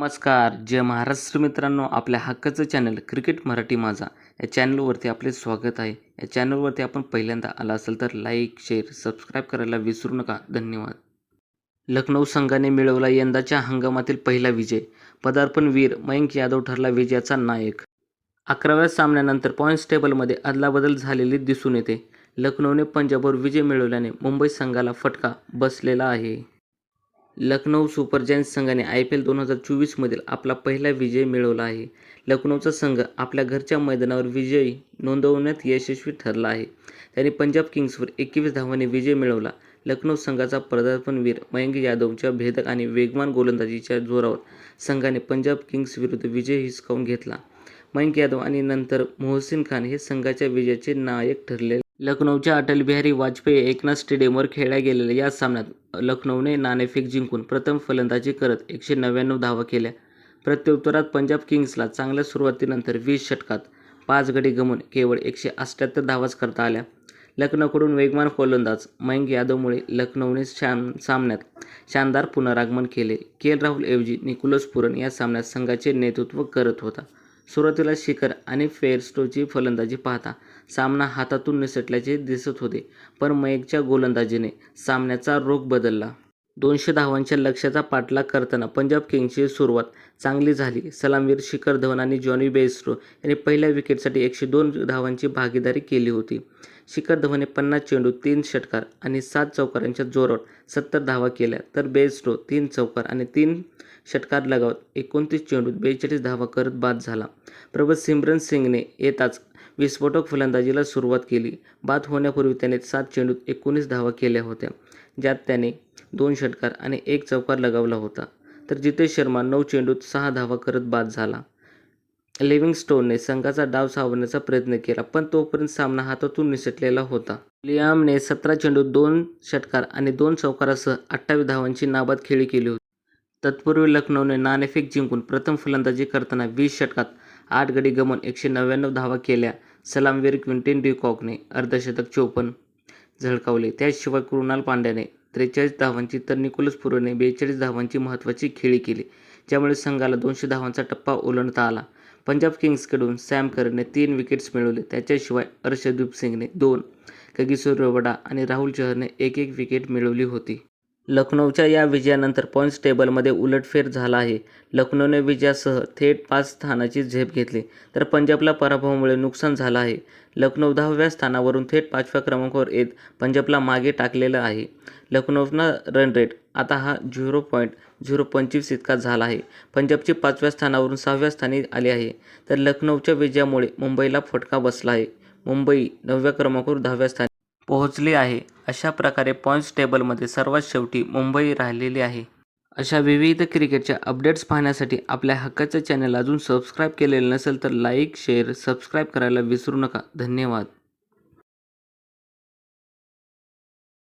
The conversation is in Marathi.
नमस्कार जय महाराष्ट्र मित्रांनो आपल्या हक्काचं चॅनल क्रिकेट मराठी माझा. या चॅनलवरती आपले स्वागत आहे. या चॅनलवरती आपण पहिल्यांदा आला असेल तर लाईक शेअर सबस्क्राईब करायला विसरू नका. धन्यवाद. लखनौ संघाने मिळवला यंदाच्या हंगामातील पहिला विजय. पदार्पणवीर मयंक यादव ठरला विजयाचा नायक. अकराव्या सामन्यानंतर पॉईंट्स टेबलमध्ये अदलाबदल झालेली दिसून येते. लखनौने पंजाबवर विजय मिळवल्याने मुंबई संघाला फटका बसलेला आहे. लखनौ सुपर जायंट्स संघाने आय पी एल दोन हजार चोवीसमधील आपला पहिला विजय मिळवला आहे. लखनौचा संघ आपल्या घरच्या मैदानावर विजयी नोंदवण्यात यशस्वी ठरला आहे. त्याने पंजाब किंग्सवर एकवीस धावांनी विजय मिळवला. लखनौ संघाचा पदार्पणवीर मयंक यादवच्या भेदक आणि वेगवान गोलंदाजीच्या जोरावर संघाने पंजाब किंग्स विरुद्ध विजय हिसकावून घेतला. मयंक यादव आणि नंतर मोहसिन खान हे संघाच्या विजयाचे नायक ठरले लखनौच्या अटल बिहारी वाजपेयी एकनाथ स्टेडियमवर खेळल्या गेलेल्या या सामन्यात लखनौने नाणेफेक जिंकून प्रथम फलंदाजी करत एकशे नव्याण्णव धावा केल्या. प्रत्युत्तरात पंजाब किंग्सला चांगल्या सुरुवातीनंतर वीस षटकात पाच गडी गमून केवळ एकशे अठ्ठ्याहत्तर धावाच करता आल्या. लखनौकडून वेगवान गोलंदाज मयंक यादवमुळे लखनौने शान सामन्यात शानदार पुनरागमन केले. के. एल राहुलऐवजी निकोलस पुरन या सामन्यात संघाचे नेतृत्व करत होता. सुरुवातीला शिखर आणि फेअरस्टोची फलंदाजी पाहता सामना हातातून निसटल्याचे दिसत होते पण मयकच्या गोलंदाजीने सामन्याचा रोख बदलला. दोनशे धावांच्या लक्ष्याचा पाठलाग करताना पंजाब किंग्सची सुरुवात चांगली झाली. सलामवीर शिखर धवन आणि जॉनी बेस्ट्रो यांनी पहिल्या विकेटसाठी एकशे दोन धावांची भागीदारी केली होती. शिखर धवनने पन्नास चेंडू तीन षटकार आणि सात चौकारांच्या जोरावर सत्तर धावा केल्या. तर बेस्ट्रो तीन चौकार आणि तीन षटकार लगावत एकोणतीस चेंडूत बेचाळीस धावा करत बाद झाला. प्रभू सिमरन सिंगने येताच विस्फोटक फलंदाजीला सुरुवात केली. बाद होण्यापूर्वी त्याने सात चेंडूत एकोणीस धावा केल्या होत्या. ज्यात त्याने दोन षटकार आणि एक चौकार लगावला होता. तर जितेश शर्मा नऊ चेंडूत सहा धावा करत बाद झाला. लिव्हिंगस्टोनने संघाचा डाव सावरण्याचा प्रयत्न केला पण तोपर्यंत सामना हातातून निसटलेला होता. लियामने सतरा चेंडूत दोन षटकार आणि दोन चौकारासह अठ्ठावीस धावांची नाबाद खेळी केली होती. तत्पूर्वी लखनौने नाणेफेक जिंकून प्रथम फलंदाजी करताना वीस षटकात आठ गडी गमन एकशे नव्याण्णव धावा केल्या. सलामवीर क्विंटिन डिकॉकने अर्धशतक चोपन्न झळकावले. त्याशिवाय कृणाल पांड्याने त्रेचाळीस धावांची तर निकोलस पुरोने बेचाळीस धावांची महत्त्वाची खेळी केली ज्यामुळे संघाला दोनशे धावांचा टप्पा ओलांडता आला. पंजाब किंग्सकडून सॅम करने तीन विकेट्स मिळवले. त्याच्याशिवाय अर्षदीप सिंगने दोन कगिसोर रवडा आणि राहुल चहरने एक एक विकेट मिळवली होती. लखनौच्या या विजयानंतर पॉईंट्स टेबलमध्ये उलटफेर झाला आहे. लखनौने विजयासह थेट पाच स्थानाची झेप घेतली. तर पंजाबला पराभवामुळे नुकसान झालं आहे. लखनौ दहाव्या स्थानावरून थेट पाचव्या क्रमांकावर येत पंजाबला मागे टाकलेलं आहे. लखनौचा रन रेट आता हा झिरो पॉईंट झिरो पंचवीस इतका झाला आहे. पंजाबची पाचव्या स्थानावरून सहाव्या स्थानी आली आहे. तर लखनौच्या विजयामुळे मुंबईला फटका बसला आहे. मुंबई नवव्या क्रमांकावर दहाव्या स्थानी पोहोचली आहे. अशा प्रकारे पॉईंट्स टेबलमध्ये सर्वात शेवटी मुंबई राहिलेली आहे. अशा विविध क्रिकेटच्या अपडेट्स पाहण्यासाठी आपल्या हक्काचं चॅनल अजून सबस्क्राईब केलेलं नसेल तर लाईक शेअर सबस्क्राईब करायला विसरू नका. धन्यवाद.